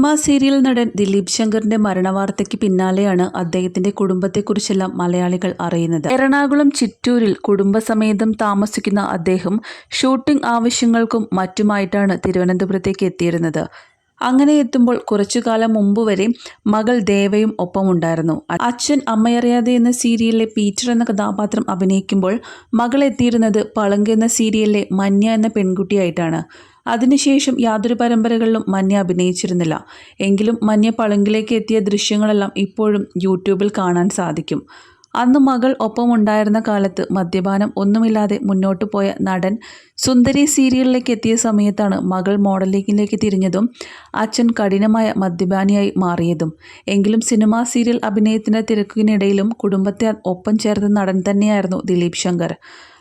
Cinema serial നടൻ ദിലീപ് ശങ്കറിന്റെ മരണവാർത്തയ്ക്ക് പിന്നാലെയാണ് അദ്ദേഹത്തിന്റെ കുടുംബത്തെക്കുറിച്ചെല്ലാം മലയാളികൾ അറിയുന്നത്. എറണാകുളം ചിറ്റൂരിൽ കുടുംബസമേതം താമസിക്കുന്ന അദ്ദേഹം ഷൂട്ടിംഗ് ആവശ്യങ്ങൾക്കും മറ്റുമായിട്ടാണ് തിരുവനന്തപുരത്തേക്ക് എത്തിയിരുന്നത്. അങ്ങനെ എത്തുമ്പോൾ കുറച്ചു കാലം മുമ്പ് വരെ മകൾ ദേവയും ഒപ്പമുണ്ടായിരുന്നു. അച്ഛൻ അമ്മയറിയാതെ എന്ന സീരിയലിലെ പീറ്റർ എന്ന കഥാപാത്രം അഭിനയിക്കുമ്പോൾ മകൾ എത്തിയിരുന്നത് പളങ്ക് എന്ന സീരിയലിലെ മഞ്ഞ എന്ന പെൺകുട്ടിയായിട്ടാണ്. അതിനുശേഷം യാതൊരു പരമ്പരകളിലും മഞ്ഞ അഭിനയിച്ചിരുന്നില്ല. എങ്കിലും മഞ്ഞ പളുങ്കിലേക്ക് എത്തിയ ദൃശ്യങ്ങളെല്ലാം ഇപ്പോഴും യൂട്യൂബിൽ കാണാൻ സാധിക്കും. അന്ന് മകൾ ഒപ്പമുണ്ടായിരുന്ന കാലത്ത് മദ്യപാനം ഒന്നുമില്ലാതെ മുന്നോട്ട് പോയ നടൻ സുന്ദരി സീരിയലിലേക്ക് എത്തിയ സമയത്താണ് മകൾ മോഡലിംഗിലേക്ക് തിരിഞ്ഞതും അച്ഛൻ കഠിനമായ മദ്യപാനിയായി മാറിയതും. എങ്കിലും സിനിമാ സീരിയൽ അഭിനയത്തിന്റെ തിരക്കിനിടയിലും കുടുംബത്തെ ഒപ്പം ചേർന്ന നടൻ തന്നെയായിരുന്നു ദിലീപ് ശങ്കർ.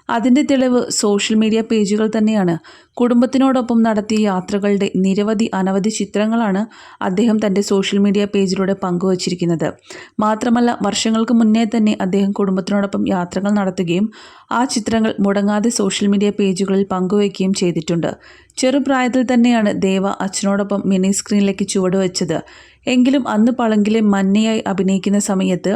അതിന്റെ തെളിവ് സോഷ്യൽ മീഡിയ പേജുകൾ തന്നെയാണ്. കുടുംബത്തിനോടൊപ്പം നടത്തിയ യാത്രകളുടെ നിരവധി അനവധി ചിത്രങ്ങളാണ് അദ്ദേഹം തന്റെ സോഷ്യൽ മീഡിയ പേജിലൂടെ പങ്കുവച്ചിരിക്കുന്നത്. മാത്രമല്ല വർഷങ്ങൾക്ക് മുന്നേ തന്നെ അദ്ദേഹം കുടുംബത്തിനോടൊപ്പം യാത്രകൾ നടത്തുകയും ആ ചിത്രങ്ങൾ മുടങ്ങാതെ സോഷ്യൽ മീഡിയ പേജുകളിൽ പങ്കുവയ്ക്കുകയും ചെയ്തിട്ടുണ്ട്. ചെറുപ്രായത്തിൽ തന്നെയാണ് ദേവ അച്ഛനോടൊപ്പം മിനി സ്ക്രീനിലേക്ക് ചുവടുവെച്ചത്. എങ്കിലും അന്ന് പളങ്കിലെ മന്നയായി അഭിനയിക്കുന്ന സമയത്ത്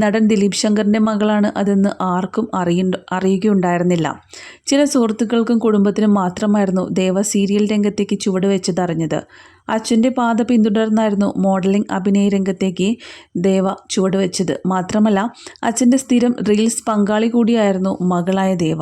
നടൻ ദിലീപ് ശങ്കറിന്റെ മകളാണ് അതെന്ന് ആർക്കും അറിയ അറിയുകയുണ്ടായിരുന്നില്ല. ചില സുഹൃത്തുക്കൾക്കും കുടുംബത്തിനും മാത്രമായിരുന്നു ദേവ സീരിയൽ രംഗത്തേക്ക് ചുവടുവെച്ചതറിഞ്ഞത് അച്ഛന്റെ പാത പിന്തുടർന്നായിരുന്നു മോഡലിംഗ് അഭിനയ രംഗത്തേക്ക് ദേവ ചുവടുവെച്ചത്. മാത്രമല്ല അച്ഛന്റെ സ്ഥിരം റീൽസ് പങ്കാളി കൂടിയായിരുന്നു മകളായ ദേവ.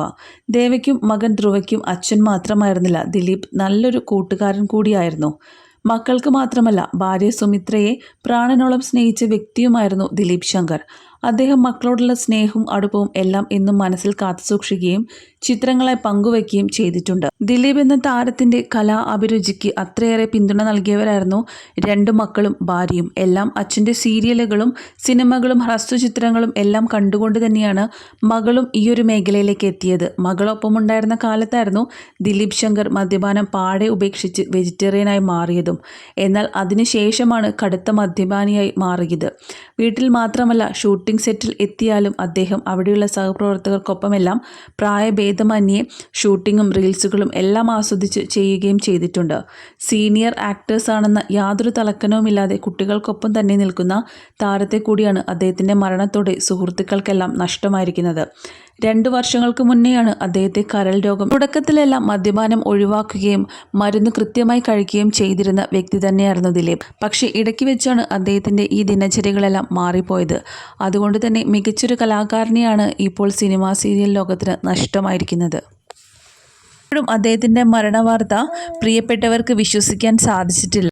ദേവയ്ക്കും മകൻ ധ്രുവയ്ക്കും അച്ഛൻ മാത്രമായിരുന്നില്ല ദിലീപ് നല്ലൊരു കൂട്ടുകാരൻ കൂടിയായിരുന്നു. മക്കൾക്ക് മാത്രമല്ല ഭാര്യ സുമിത്രയെ പ്രാണനോളം സ്നേഹിച്ച വ്യക്തിയുമായിരുന്നു ദിലീപ് ശങ്കർ. അദ്ദേഹം മക്കളോടുള്ള സ്നേഹവും അടുപ്പവും എല്ലാം എന്നും മനസ്സിൽ കാത്തുസൂക്ഷിക്കുകയും ചിത്രങ്ങളെ പങ്കുവയ്ക്കുകയും ചെയ്തിട്ടുണ്ട്. ദിലീപ് എന്ന താരത്തിന്റെ കലാ അഭിരുചിക്ക് അത്രയേറെ പിന്തുണ നൽകിയവരായിരുന്നു രണ്ടു മക്കളും ഭാര്യയും. എല്ലാം അച്ഛന്റെ സീരിയലുകളും സിനിമകളും ഹ്രസ്വചിത്രങ്ങളും എല്ലാം കണ്ടുകൊണ്ട് തന്നെയാണ് മകളും ഈ ഒരു മേഖലയിലേക്ക് എത്തിയത്. മകളൊപ്പമുണ്ടായിരുന്ന കാലത്തായിരുന്നു ദിലീപ് ശങ്കർ മദ്യപാനം പാടെ ഉപേക്ഷിച്ച് വെജിറ്റേറിയനായി മാറിയതും. എന്നാൽ അതിനുശേഷമാണ് കടുത്ത മദ്യപാനിയായി മാറിയത്. വീട്ടിൽ മാത്രമല്ല ഷൂട്ടിംഗ് സെറ്റിൽ എത്തിയാലും അദ്ദേഹം അവിടെയുള്ള സഹപ്രവർത്തകർക്കൊപ്പമെല്ലാം പ്രായഭേദമന്യേ ഷൂട്ടിങ്ങും റീൽസുകളും എല്ലാം ആസ്വദിച്ച് ചെയ്യുകയും ചെയ്തിട്ടുണ്ട്. സീനിയർ ആക്ടേഴ്സ് ആണെന്ന യാതൊരു തലക്കനവുമില്ലാതെ കുട്ടികൾക്കൊപ്പം തന്നെ നിൽക്കുന്ന താരത്തെ കൂടിയാണ് അദ്ദേഹത്തിന്റെ മരണത്തോടെ സുഹൃത്തുക്കൾക്കെല്ലാം നഷ്ടമായിരിക്കുന്നത്. രണ്ടു വർഷങ്ങൾക്ക് മുന്നെയാണ് അദ്ദേഹത്തെ കരൾ രോഗം തുടക്കത്തിലെല്ലാം മദ്യപാനം ഒഴിവാക്കുകയും മരുന്ന് കൃത്യമായി കഴിക്കുകയും ചെയ്തിരുന്ന വ്യക്തി തന്നെയായിരുന്നു ദിലീപ്. പക്ഷേ ഇടയ്ക്ക് വെച്ചാണ് അദ്ദേഹത്തിന്റെ ഈ ദിനചര്യകളെല്ലാം മാറിപ്പോയത്. അതുകൊണ്ട് തന്നെ മികച്ചൊരു കലാകാരനെയാണ് ഇപ്പോൾ സിനിമാ സീരിയൽ ലോകത്തിന് നഷ്ടമായിരിക്കുന്നത്. ഇപ്പോഴും അദ്ദേഹത്തിന്റെ മരണവാർത്ത പ്രിയപ്പെട്ടവർക്ക് വിശ്വസിക്കാൻ സാധിച്ചിട്ടില്ല.